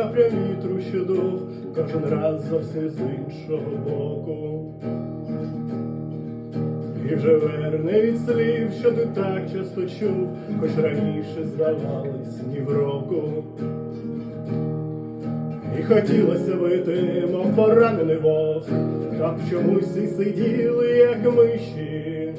капля вітру, що дув, кожен раз зовсім з іншого боку. І вже верне від слів, що ти так часто чув, хоч раніше здавались ні в року. І хотілося бити, мов поранений вовк, та б чомусь і сиділи, як миші.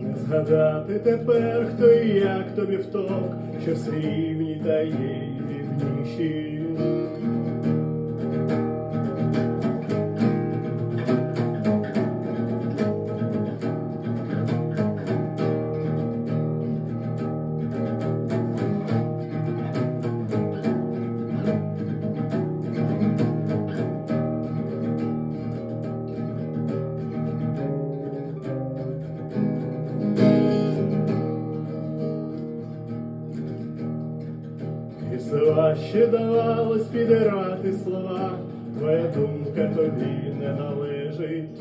Не згадати тепер, хто і як тобі вток, що срівні та є You. Важче давалось підирати слова, твоя думка тобі не належить.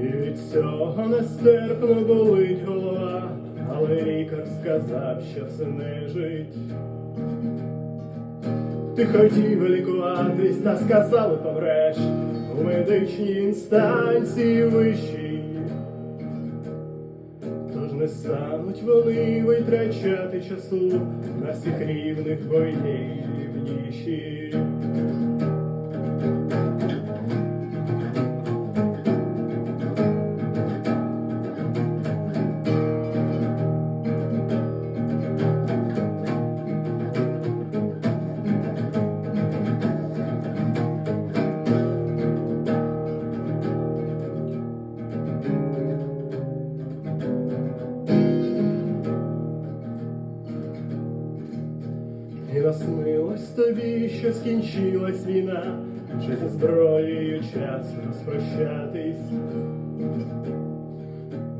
І від цього нестерпно болить голова, але лікар сказав, що це не жить. Ти хотів лікуватись, та сказали помреш у медичній інстанції вищій. Тож не стануть вони витрачати часу на всіх рівних твоєї рівніші. Наснилось тобі, що скінчилась війна, чи зі зброєю час розпрощатись.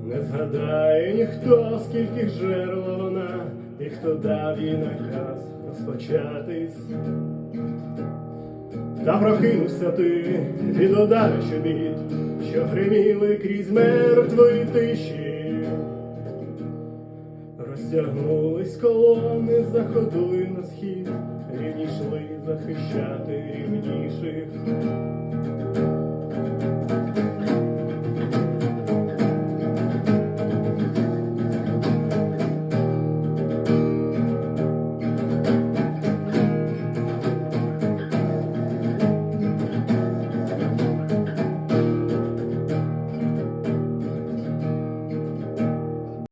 Не згадає ніхто, скільки жерла вона, і хто дав їй наказ розпочатись. Та прокинувся ти від ударища бід, що гриміли крізь мертвої тиші. Розтягнулись колони, заходили на схід, рівні йшли захищати рівніших.